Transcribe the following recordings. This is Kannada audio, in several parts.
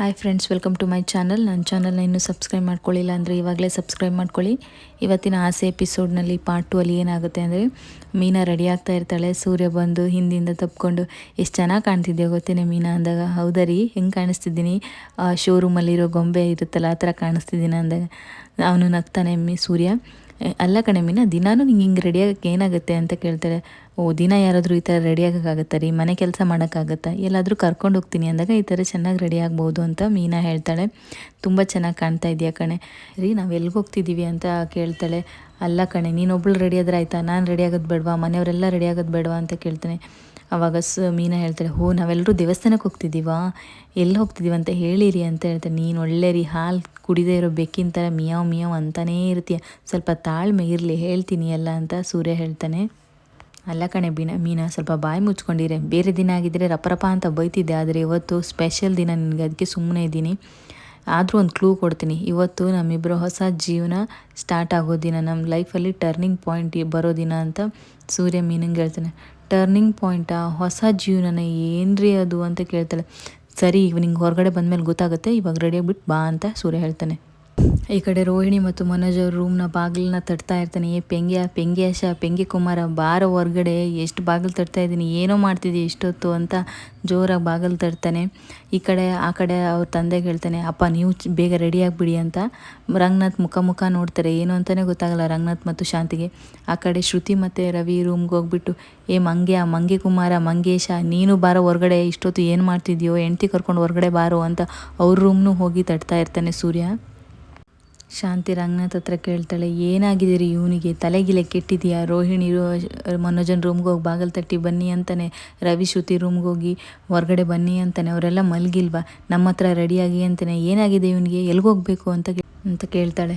Hi friends welcome to my channel ನನ್ನ ಚಾನಲ್ನ ಇನ್ನೂ ಸಬ್ಸ್ಕ್ರೈಬ್ ಮಾಡ್ಕೊಳ್ಳಿಲ್ಲ ಅಂದರೆ ಇವಾಗಲೇ ಸಬ್ಸ್ಕ್ರೈಬ್ ಮಾಡ್ಕೊಳ್ಳಿ. ಇವತ್ತಿನ ಆಸೆ ಎಪಿಸೋಡ್ನಲ್ಲಿ ಪಾರ್ಟ್ ಟು ಅಲ್ಲಿ ಏನಾಗುತ್ತೆ ಅಂದರೆ ಮೀನಾ ರೆಡಿ ಆಗ್ತಾ ಇರ್ತಾಳೆ. ಸೂರ್ಯ ಬಂದು ಹಿಂದಿಂದ ತಪ್ಕೊಂಡು ಎಷ್ಟು ಚೆನ್ನಾಗಿ ಕಾಣ್ತಿದ್ದೆ ಗೊತ್ತೇನೆ ಮೀನಾ ಅಂದಾಗ. ಹೌದಾ ರೀ? ಹೆಂಗೆ ಕಾಣಿಸ್ತಿದ್ದೀನಿ? ಶೋರೂಮಲ್ಲಿರೋ ಗೊಂಬೆ ಇರುತ್ತಲ್ಲ, ಆ ಥರ ಕಾಣಿಸ್ತಿದ್ದೀನಿ ಅಂದಾಗ. ಅವನು ನಗ್ತಾನೆ ಮೀ ಸೂರ್ಯ. ಅಲ್ಲ ಕಣೆ ಮೀನಾ, ದಿನಾನು ನಿಂಗೆ ಹಿಂಗೆ ರೆಡಿ ಆಗಕ್ಕೆ ಏನಾಗುತ್ತೆ ಅಂತ ಕೇಳ್ತಾರೆ. ಓ, ದಿನ ಯಾರಾದರೂ ಈ ಥರ ರೆಡಿ ಆಗೋಕ್ಕಾಗತ್ತಾ ರೀ? ಮನೆ ಕೆಲಸ ಮಾಡೋಕ್ಕಾಗತ್ತಾ? ಎಲ್ಲಾದರೂ ಕರ್ಕೊಂಡು ಹೋಗ್ತೀನಿ ಅಂದಾಗ ಈ ಥರ ಚೆನ್ನಾಗಿ ರೆಡಿ ಆಗ್ಬೋದು ಅಂತ ಮೀನಾ ಹೇಳ್ತಾಳೆ. ತುಂಬ ಚೆನ್ನಾಗಿ ಕಾಣ್ತಾ ಇದೆಯಾ ಕಣೆ? ರೀ, ನಾವು ಎಲ್ಲಿಗೆ ಹೋಗ್ತಿದ್ದೀವಿ ಅಂತ ಕೇಳ್ತಾಳೆ. ಅಲ್ಲ ಕಣೆ ನೀನೊಬ್ಳು ರೆಡಿ ಆದ್ರೆ ಆಯಿತಾ? ನಾನು ರೆಡಿ ಆಗೋದು ಬೇಡವಾ? ಮನೆಯವರೆಲ್ಲ ರೆಡಿ ಆಗೋದು ಬೇಡವಾ ಅಂತ ಕೇಳ್ತಾನೆ. ಅವಾಗ ಸ, ಮೀನಾ ಹೇಳ್ತಾರೆ, ಹೋ ನಾವೆಲ್ಲರೂ ದೇವಸ್ಥಾನಕ್ಕೆ ಹೋಗ್ತಿದ್ದೀವಾ? ಎಲ್ಲಿ ಹೋಗ್ತಿದ್ದೀವಿ ಅಂತ ಹೇಳಿರಿ ಅಂತ ಹೇಳ್ತಾರೆ. ನೀನು ಒಳ್ಳೆ ರೀ, ಹಾಲು ಕುಡಿದೇ ಇರೋ ಬೆಕ್ಕಿನ ಥರ ಮಿಯಾವ್ ಮಿಯಾವ್ ಅಂತಲೇ ಇರ್ತೀಯ. ಸ್ವಲ್ಪ ತಾಳ್ಮೆ ಇರಲಿ, ಹೇಳ್ತೀನಿ ಎಲ್ಲ ಅಂತ ಸೂರ್ಯ ಹೇಳ್ತಾನೆ. ಅಲ್ಲ ಕಣೆ ಬೀನ, ಮೀನಾ, ಸ್ವಲ್ಪ ಬಾಯಿ ಮುಚ್ಕೊಂಡಿರೆ. ಬೇರೆ ದಿನ ಆಗಿದ್ದರೆ ರಪರಪ ಅಂತ ಬೈತಿದ್ದೆ, ಆದರೆ ಇವತ್ತು ಸ್ಪೆಷಲ್ ದಿನ ನಿನಗೆ ಅದಕ್ಕೆ ಸುಮ್ಮನೆ ಇದ್ದೀನಿ. ಆದರೂ ಒಂದು ಕ್ಲೂ ಕೊಡ್ತೀನಿ. ಇವತ್ತು ನಮ್ಮಿಬ್ಬರು ಹೊಸ ಜೀವನ ಸ್ಟಾರ್ಟ್ ಆಗೋ ದಿನ. ನಮ್ಮ ಲೈಫಲ್ಲಿ ಟರ್ನಿಂಗ್ ಪಾಯಿಂಟ್ ಬರೋ ದಿನ ಅಂತ ಸೂರ್ಯ ಮೀನಂಗೆ ಹೇಳ್ತಾನೆ. ಟರ್ನಿಂಗ್ ಪಾಯಿಂಟಾ ಹೊಸ ಜೀವನನ ಏನ್ರಿ ಅದು ಅಂತ ಕೇಳ್ತಾಳೆ. ಸರಿ ಈಗ ನಿಂಗೆ ಹೊರಗಡೆ ಬಂದಮೇಲೆ ಗೊತ್ತಾಗುತ್ತೆ, ಇವಾಗ ರೆಡಿಯಾಗಿ ಬಿಟ್ಟು ಬಾ ಅಂತ ಸೂರ್ಯ ಹೇಳ್ತಾನೆ. ಈ ಕಡೆ ರೋಹಿಣಿ ಮತ್ತು ಮನೋಜ್ ಅವ್ರ ರೂಮ್ನ ಬಾಗಿಲನ್ನ ತಟ್ತಾ ಇರ್ತಾನೆ. ಏ ಪೆಂಗ್ಯ ಪೆಂಗ್ಯಾಶ ಪೆಂಗಿ ಕುಮಾರ, ಬಾರ ಹೊರ್ಗಡೆ, ಎಷ್ಟು ಬಾಗಿಲು ತಟ್ತಾ ಇದ್ದೀನಿ ಏನೋ ಮಾಡ್ತಿದ್ದೆ ಇಷ್ಟೊತ್ತು ಅಂತ ಜೋರಾಗಿ ಬಾಗಿಲು ತಟ್ತಾನೆ. ಈ ಕಡೆ, ಆ ಕಡೆ ಅವ್ರ ತಂದೆಗೆ ಹೇಳ್ತಾನೆ, ಅಪ್ಪ, ನೀವು ಬೇಗ ರೆಡಿ ಆಗಿಬಿಡಿ ಅಂತ. ರಂಗನಾಥ್ ಮುಖ ಮುಖ ನೋಡ್ತಾರೆ. ಏನು ಅಂತಲೇ ಗೊತ್ತಾಗಲ್ಲ ರಂಗನಾಥ್ ಮತ್ತು ಶಾಂತಿಗೆ. ಆ ಕಡೆ ಶ್ರುತಿ ಮತ್ತು ರವಿ ರೂಮ್ಗೆ ಹೋಗ್ಬಿಟ್ಟು, ಏ ಮಂಗ್ಯ ಮಂಗೆ ಕುಮಾರ, ಮಂಗೇಶ, ನೀನು ಬಾರೋ ಹೊರಗಡೆ, ಇಷ್ಟೊತ್ತು ಏನು ಮಾಡ್ತಿದ್ಯೋ, ಹೆಂಡ್ತಿ ಕರ್ಕೊಂಡು ಹೊರಗಡೆ ಬಾರೋ ಅಂತ ಅವ್ರ ರೂಮ್ನೂ ಹೋಗಿ ತಟ್ತಾ ಇರ್ತಾನೆ ಸೂರ್ಯ. ಶಾಂತಿ ರಂಗನಾಥ್ ಹತ್ರ ಕೇಳ್ತಾಳೆ ಏನಾಗಿದೆ ರೀ ಇವನಿಗೆ? ತಲೆಗಿಲೆ ಕೆಟ್ಟಿದೆಯಾ? ರೋಹಿಣಿ ಮನೋಜನ್ ರೂಮ್ಗೆ ಹೋಗಿ ಬಾಗಲ್ ತಟ್ಟಿ ಬನ್ನಿ ಅಂತಾನೆ, ರವಿ, ಶ್ರುತಿ ರೂಮ್ಗೆ ಹೋಗಿ ಹೊರಗಡೆ ಬನ್ನಿ ಅಂತಾನೆ, ಅವರೆಲ್ಲ ಮಲಗಿಲ್ವಾ? ನಮ್ಮ ಹತ್ರ ರೆಡಿಯಾಗಿ ಅಂತಾನೆ, ಏನಾಗಿದೆ ಇವನಿಗೆ? ಎಲ್ಗೋಗ್ಬೇಕು ಅಂತ ಅಂತ ಕೇಳ್ತಾಳೆ.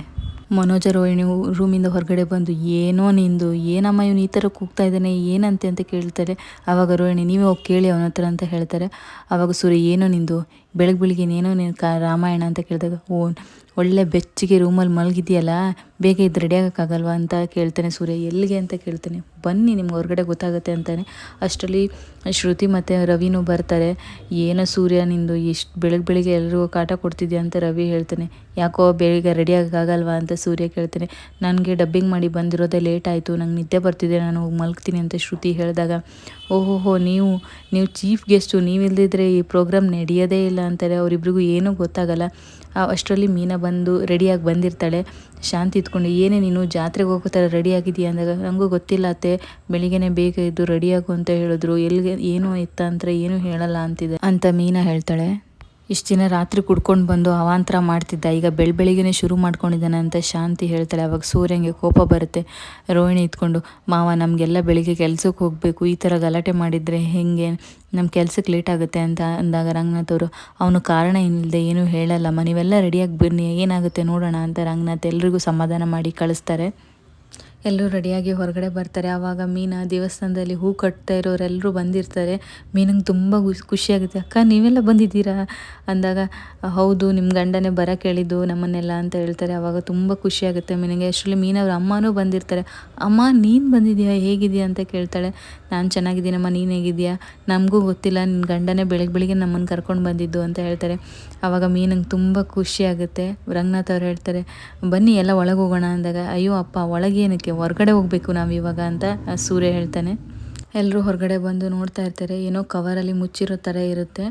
ಮನೋಜ ರೋಹಿಣಿ ರೂಮಿಂದ ಹೊರಗಡೆ ಬಂದು, ಏನೋ ನಿಂದು? ಏನಮ್ಮ ಇವನು ಈ ಥರ ಕೂಗ್ತಾ ಇದ್ದಾನೆ? ಏನಂತೆ? ಅಂತ ಕೇಳ್ತಾರೆ ಆವಾಗ ರೋಹಿಣಿ, ನೀವೇ ಹೋಗಿ ಕೇಳಿ ಅವನ ಹತ್ರ ಅಂತ ಹೇಳ್ತಾರೆ. ಆವಾಗ ಸೂರ್ಯ, ಏನೋ ನಿಂದು? ಬೆಳಗ್ಗೆ ಬೆಳಿಗ್ಗೆ ಏನೋ ನೀನು ಕಾ ರಾಮಾಯಣ ಅಂತ ಕೇಳಿದಾಗ, ಓ, ಒಳ್ಳೆ ಬೆಚ್ಚಿಗೆ ರೂಮಲ್ಲಿ ಮಲಗಿದೆಯಲ್ಲ, ಬೇಗ ಇದು ರೆಡಿ ಆಗೋಕ್ಕಾಗಲ್ವಾ ಅಂತ ಕೇಳ್ತಾನೆ ಸೂರ್ಯ. ಎಲ್ಲಿಗೆ ಅಂತ ಕೇಳ್ತಾನೆ. ಬನ್ನಿ, ನಿಮ್ಗೆ ಹೊರಗಡೆ ಗೊತ್ತಾಗುತ್ತೆ ಅಂತಾನೆ. ಅಷ್ಟರಲ್ಲಿ ಶ್ರುತಿ ಮತ್ತು ರವಿನೂ ಬರ್ತಾರೆ. ಏನೋ ಸೂರ್ಯ, ನಿಂದು ಎಷ್ಟು ಬೆಳಗ್ಗೆ ಬೆಳಿಗ್ಗೆ ಎಲ್ರಿಗೂ ಕಾಟ ಕೊಡ್ತಿದ್ಯಾ ಅಂತ ರವಿ ಹೇಳ್ತಾನೆ. ಯಾಕೋ ಬೇಗ ರೆಡಿ ಆಗೋಕ್ಕಾಗಲ್ವಾ ಅಂತ ಸೂರ್ಯ ಕೇಳ್ತಾನೆ. ನನಗೆ ಡಬ್ಬಿಂಗ್ ಮಾಡಿ ಬಂದಿರೋದೇ ಲೇಟ್ ಆಯಿತು, ನಂಗೆ ನಿದ್ದೆ ಬರ್ತಿದೆ, ನಾನು ಹೋಗಿ ಮಲಗ್ತೀನಿ ಅಂತ ಶ್ರುತಿ ಹೇಳಿದಾಗ, ಓಹೋಹೋ, ನೀವು ನೀವು ಚೀಫ್ ಗೆಸ್ಟು ನೀವಿಲ್ಲದಿದ್ದರೆ ಈ ಪ್ರೋಗ್ರಾಮ್ ನಡೆಯೋದೇ ಇಲ್ಲ. ಅಂತಾರೆ, ಅವರಿಬ್ರಿಗೂ ಏನೂ ಗೊತ್ತಾಗಲ್ಲ. ಅಷ್ಟರಲ್ಲಿ ಮೀನಾ ಬಂದು ರೆಡಿಯಾಗಿ ಬಂದಿರ್ತಾಳೆ. ಶಾಂತಿ ಇದ್ಕೊಂಡು, ಏನೇ ನೀನು ಜಾತ್ರೆಗೆ ಹೋಗೋ ಥರ ರೆಡಿ ಆಗಿದೆಯಾ ಅಂದಾಗ ನನಗೂ ಗೊತ್ತಿಲ್ಲ ಅತ್ತೆ, ಬೆಳಿಗ್ಗೆನೇ ಬೇಗ ಇದ್ದು ರೆಡಿಯಾಗು ಅಂತ ಹೇಳಿದ್ರು. ಎಲ್ಲಿಗೆ, ಏನು ಇತ್ತ? ಅಂತ ಏನೂ ಹೇಳಲ್ಲ ಅಂತಿದೆ ಅಂತ ಮೀನಾ ಹೇಳ್ತಾಳೆ. ಇಷ್ಟು ದಿನ ರಾತ್ರಿ ಕುಡ್ಕೊಂಡು ಬಂದು ಅವಾಂತರ ಮಾಡ್ತಿದ್ದ. ಈಗ ಬೆಳ ಬೆಳಿಗ್ಗೆ ಶುರು ಮಾಡ್ಕೊಂಡಿದ್ದಾನೆ ಅಂತ ಶಾಂತಿ ಹೇಳ್ತಾಳೆ. ಅವಾಗ ಸೂರ್ಯಂಗೆ ಕೋಪ ಬರುತ್ತೆ. ರೋಹಿಣಿ ಇತ್ಕೊಂಡು ಮಾವ, ನಮಗೆಲ್ಲ ಬೆಳಿಗ್ಗೆ ಕೆಲ್ಸಕ್ಕೆ ಹೋಗಬೇಕು. ಈ ಥರ ಗಲಾಟೆ ಮಾಡಿದರೆ ಹೇಗೆ? ನಮ್ಮ ಕೆಲ್ಸಕ್ಕೆ ಲೇಟ್ ಆಗುತ್ತೆ ಅಂತ ಅಂದಾಗ ರಂಗನಾಥ್ ಅವರು, ಅವನು ಕಾರಣ ಏನಿಲ್ಲದೆ ಏನೂ ಹೇಳಲ್ಲಮ್ಮ ನೀವೆಲ್ಲ ರೆಡಿಯಾಗಿ ಬನ್ನಿ ಏನಾಗುತ್ತೆ ನೋಡೋಣ ಅಂತ ರಂಗನಾಥ್ ಎಲ್ರಿಗೂ ಸಮಾಧಾನ ಮಾಡಿ ಕಳಿಸ್ತಾರೆ. ಎಲ್ಲರೂ ರೆಡಿಯಾಗಿ ಹೊರಗಡೆ ಬರ್ತಾರೆ. ಆವಾಗ ಮೀನ ದೇವಸ್ಥಾನದಲ್ಲಿ ಹೂ ಕಟ್ತಾ ಇರೋರೆಲ್ಲರೂ ಬಂದಿರ್ತಾರೆ. ಮೀನಂಗೆ ತುಂಬ ಖುಷಿಯಾಗುತ್ತೆ, ಅಕ್ಕ, ನೀವೆಲ್ಲ ಬಂದಿದ್ದೀರಾ? ಅಂದಾಗ, ಹೌದು ನಿಮ್ಮ ಗಂಡನೇ ಬರ ಕೇಳಿದ್ದು ನಮ್ಮನ್ನೆಲ್ಲ ಅಂತ ಹೇಳ್ತಾರೆ. ಆವಾಗ ತುಂಬ ಖುಷಿಯಾಗುತ್ತೆ ಮೀನಿಗೆ. ಅಷ್ಟರಲ್ಲಿ ಮೀನವ್ರ ಅಮ್ಮನೂ ಬಂದಿರ್ತಾರೆ. ಅಮ್ಮ, ನೀನು ಬಂದಿದ್ಯಾ? ಹೇಗಿದೆಯಾ? ಅಂತ ಕೇಳ್ತಾಳೆ. ನಾನು ಚೆನ್ನಾಗಿದ್ದೀನಮ್ಮ ನೀನು ಹೇಗಿದೆಯಾ? ನಮಗೂ ಗೊತ್ತಿಲ್ಲ ನಿನ್ನ ಗಂಡನೇ ಬೆಳಗ್ಗೆ ಬೆಳಿಗ್ಗೆ ನಮ್ಮನ್ನು ಕರ್ಕೊಂಡು ಬಂದಿದ್ದು ಅಂತ ಹೇಳ್ತಾರೆ. ಆವಾಗ ಮೀನಂಗೆ ತುಂಬ ಖುಷಿಯಾಗುತ್ತೆ. ರಂಗನಾಥ್ ಅವ್ರು ಹೇಳ್ತಾರೆ, ಬನ್ನಿ, ಎಲ್ಲ ಒಳಗೆ ಹೋಗೋಣ ಅಂದಾಗ, ಅಯ್ಯೋ ಅಪ್ಪ ಒಳಗೇನಕ್ಕೆ ಹೊರಗಡೆ ಹೋಗಬೇಕು ನಾವು ಇವಾಗ ಅಂತ ಸೂರ್ಯ ಹೇಳ್ತಾನೆ. ಎಲ್ಲರೂ ಹೊರಗಡೆ ಬಂದು ನೋಡ್ತಾ ಇರ್ತಾರೆ. ಏನೋ ಕವರಲ್ಲಿ ಮುಚ್ಚಿರೋ ಥರ ಇರುತ್ತೆ.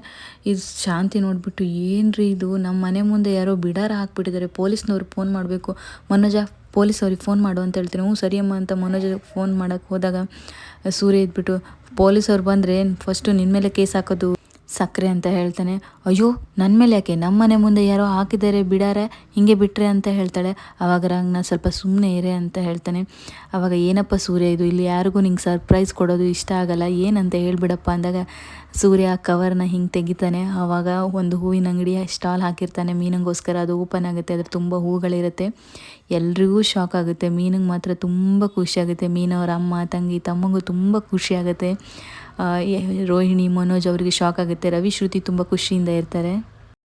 ಇದು ಶಾಂತಿ ನೋಡಿಬಿಟ್ಟು ಏನ್ರಿ ಇದು? ನಮ್ಮ ಮನೆ ಮುಂದೆ ಯಾರೋ ಬಿಡಾರ ಹಾಕ್ಬಿಟ್ಟಿದ್ದಾರೆ. ಪೊಲೀಸ್ನವ್ರು ಫೋನ್ ಮಾಡಬೇಕು. ಮನೋಜ, ಪೊಲೀಸ್ ಅವ್ರಿಗೆ ಫೋನ್ ಮಾಡು ಅಂತ ಹೇಳ್ತೀನಿ. ಹ್ಞೂ ಸರಿಯಮ್ಮ ಅಂತ ಮನೋಜ ಫೋನ್ ಮಾಡೋಕ್ಕೆ ಹೋದಾಗ ಸೂರ್ಯ ಇದ್ಬಿಟ್ಟು ಪೊಲೀಸವ್ರು ಬಂದರೆ ಫಸ್ಟು ನಿನ್ನ ಮೇಲೆ ಕೇಸ್ ಹಾಕೋದು. ಸಕ್ಕರೆ ಅಂತ ಹೇಳ್ತಾನೆ. ಅಯ್ಯೋ ನನ್ನ ಮೇಲೆ ಯಾಕೆ? ನಮ್ಮ ಮನೆ ಮುಂದೆ ಯಾರೋ ಹಾಕಿದ್ದಾರೆ, ಬಿಡಾರೆ, ಹಿಂಗೆ ಬಿಟ್ಟರೆ ಅಂತ ಹೇಳ್ತಾಳೆ. ಆವಾಗ ರಂಗನ ಸ್ವಲ್ಪ ಸುಮ್ಮನೆ ಇರೆ ಅಂತ ಹೇಳ್ತಾನೆ. ಆವಾಗ ಏನಪ್ಪ ಸೂರ್ಯ ಇದು? ಇಲ್ಲಿ ಯಾರಿಗೂ ನಿಂಗೆ ಸರ್ಪ್ರೈಸ್ ಕೊಡೋದು ಇಷ್ಟ ಆಗಲ್ಲ. ಏನಂತ ಹೇಳಿಬಿಡಪ್ಪ ಅಂದಾಗ, ಸೂರ್ಯ ಕವರ್ನ ಹಿಂಗೆ ತೆಗಿತಾನೆ. ಆವಾಗ ಒಂದು ಹೂವಿನ ಅಂಗಡಿಯ ಸ್ಟಾಲ್ ಹಾಕಿರ್ತಾನೆ. ಮೀನಿಗೋಸ್ಕರ ಅದು ಓಪನ್ ಆಗುತ್ತೆ. ಅದ್ರ ತುಂಬ ಹೂಗಳಿರುತ್ತೆ ಎಲ್ರಿಗೂ ಶಾಕ್ ಆಗುತ್ತೆ. ಮೀನಿಗೆ ಮಾತ್ರ ತುಂಬ ಖುಷಿಯಾಗುತ್ತೆ ಮೀನವ್ರ ಅಮ್ಮ, ತಂಗಿ, ತಮ್ಮಗೂ ತುಂಬ ಖುಷಿಯಾಗುತ್ತೆ ರೋಹಿಣಿ ಮನೋಜ್ ಅವರಿಗೆ ಶಾಕ್ ಆಗುತ್ತೆ. ರವಿ ಶ್ರುತಿ ತುಂಬ ಖುಷಿಯಿಂದ ಇರ್ತಾರೆ.